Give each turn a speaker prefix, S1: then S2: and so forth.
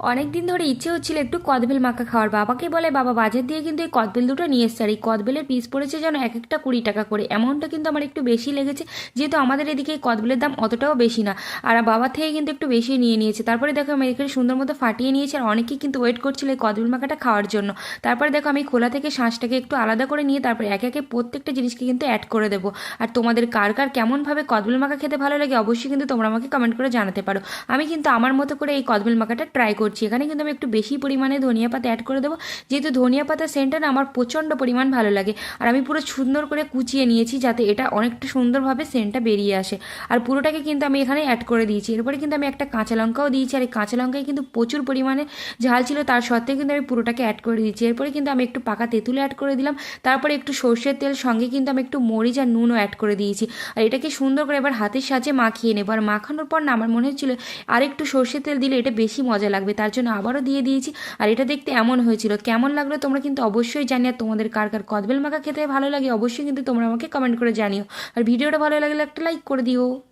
S1: অনেক দিন ধরে ইচ্ছে হচ্ছিল একটু কদবেল মাখা খাওয়ার। বাবাকে বলে, বাবা, বাজার দিয়ে কিন্তু এই কদবেল দুটো নিয়ে এসছে, আর এই কদবেলের পিস পড়েছে যেন এক একটা কুড়ি টাকা করে। অ্যামাউন্টটা কিন্তু আমার একটু বেশি লেগেছে, যেহেতু আমাদের এদিকে এই কদবেলের দাম অতটাও বেশি না। আর বাবা থেকে কিন্তু একটু বেশি নিয়ে নিয়েছে। তারপরে দেখো, আমি এখানে সুন্দর মতো ফাটিয়ে নিয়েছি, আর অনেকেই কিন্তু ওয়েট করছিল এই কদবেল মাখাটা খাওয়ার জন্য। তারপরে দেখো, আমি খোলা থেকে শাঁসটাকে একটু আলাদা করে নিয়ে তারপরে একে একে প্রত্যেকটা জিনিসকে কিন্তু অ্যাড করে দেবো। আর তোমাদের কার কার কেমনভাবে কদবেল মাখা খেতে ভালো লাগে, অবশ্যই কিন্তু তোমরা আমাকে কমেন্ট করে জানাতে পারো। আমি কিন্তু আমার মতো করে এই কদবেল মাখাটা ট্রাই করছি। এখানে কিন্তু আমি একটু বেশি পরিমাণে ধনিয়া পাতা অ্যাড করে দেবো। যেহেতু ধনিয়া পাতার সেন্টটা আমার প্রচণ্ড পরিমাণ ভালো লাগে। আর আমি পুরো সুন্দর করে কুচিয়ে নিয়েছি যাতে এটা অনেকটা সুন্দরভাবে সেন্টটা বেরিয়ে আসে। আর পুরোটাকে কিন্তু আমি এখানে অ্যাড করে দিয়েছি। এরপরে কিন্তু আমি একটা কাঁচা লঙ্কাও দিয়েছি। আর এই কাঁচা লঙ্কায় কিন্তু প্রচুর পরিমাণে ঝাল ছিল, তার সত্ত্বেও কিন্তু আমি পুরোটাকে অ্যাড করে দিয়েছি। এরপরে কিন্তু আমি একটু পাকা তেঁতুল অ্যাড করে দিলাম। তারপরে একটু সর্ষের তেল, সঙ্গে কিন্তু আমি একটু মরিচ আর নুনও অ্যাড করে দিয়েছি। আর এটাকে সুন্দর করে এবার হাতের সাহায্যে মাখিয়ে নেব। আর মাখানোর পর না আমার মনে হচ্ছিল আর একটু সর্ষের তেল দিলে এটা বেশি মজা লাগবে। তার জন্য আবারও দিয়ে দিয়েছি। আর এটা দেখতে এমন হয়েছিল। কেমন লাগল তোমরা কিন্তু অবশ্যই জানিও। তোমাদের কার কার কদবেল মাখা খেতে ভালো লাগে অবশ্যই কিন্তু তোমরা আমাকে কমেন্ট করে জানিও। আর ভিডিওটা ভালো লাগলে একটা লাইক করে দিও।